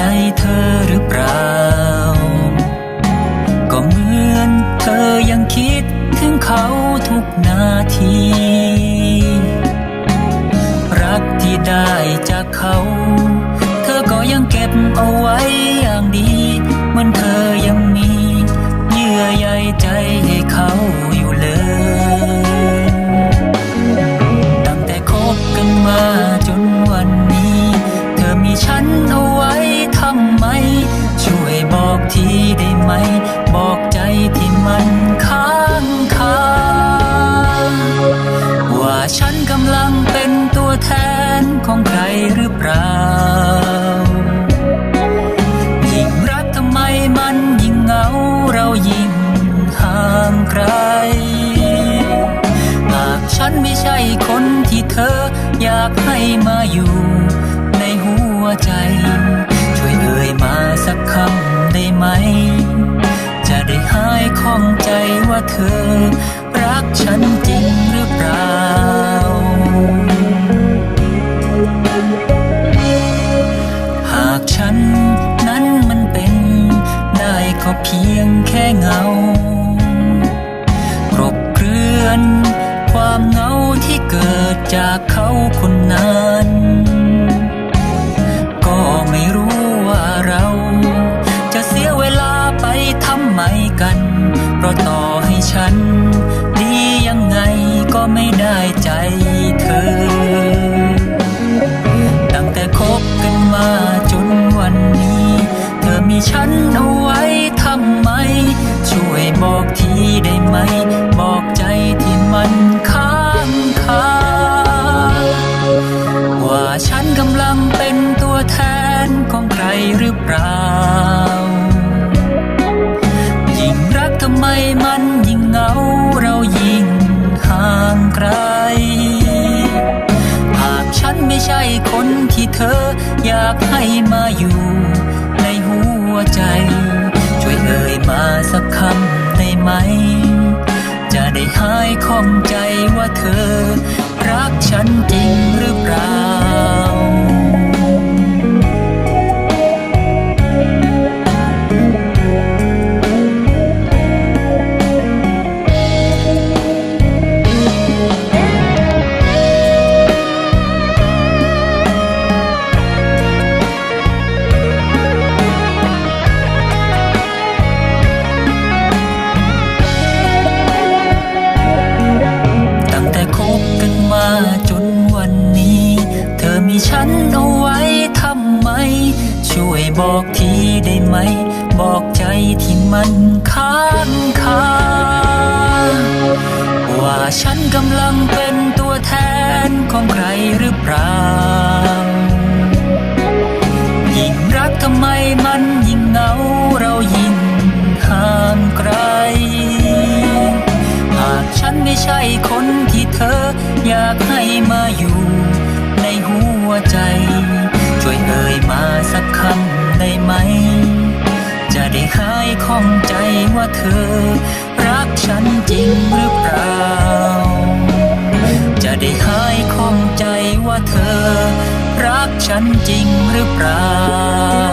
ใจเธอหรือเปล่า ก็เหมือนเธอยังคิดถึงเขาทุกนาที รักที่ได้จากเขา เธอก็ยังเก็บเอาไว้อย่างดีมันเธอยังมี เยื่อใยใจให้เขา บอกทีได้ไหม บอกใจที่มันค้างคาว่าฉันกำลังเป็นตัวแทนของใครหรือเปล่า เธอ รักฉันจริงหรือเปล่า หากฉันนั้นมันเป็นได้ก็เพียงแค่เงากรบเกลื่อน ความเหงาที่เกิดจากเขาคนนั้น นเอาไว้ทำไม ช่วยบอกทีได้ไหม บอกใจที่มันค้างคาว่าฉันกำลังเป็นตัวแทนของใครหรือเปล่า ยิ่งรักทำไมมันยิ่งเหงาเรายิ่งห่างไกล หากฉันไม่ใช่คนที่เธออยากให้มาอยู่ วใจ ช่วยเอ่ยมาสักคำได้ไหม จะได้หายข้องใจว่าเธอ รักฉันจริงหรือเปล่า ไหม บอกใจที่มันค้างคาว่าฉันกำลังเป็นตัวแทนของใครหรือเปล่า ยิ่งรักทำไมมันยิ่งเหงาเรายิ่งห่างไกล หากฉันไม่ใช่คนที่เธออยากให้มาอยู่ในหัวใจ หายข้องใจว่าเธอ รักฉันจริงหรือเปล่า จะได้หายข้องใจว่าเธอ รักฉันจริงหรือเปล่า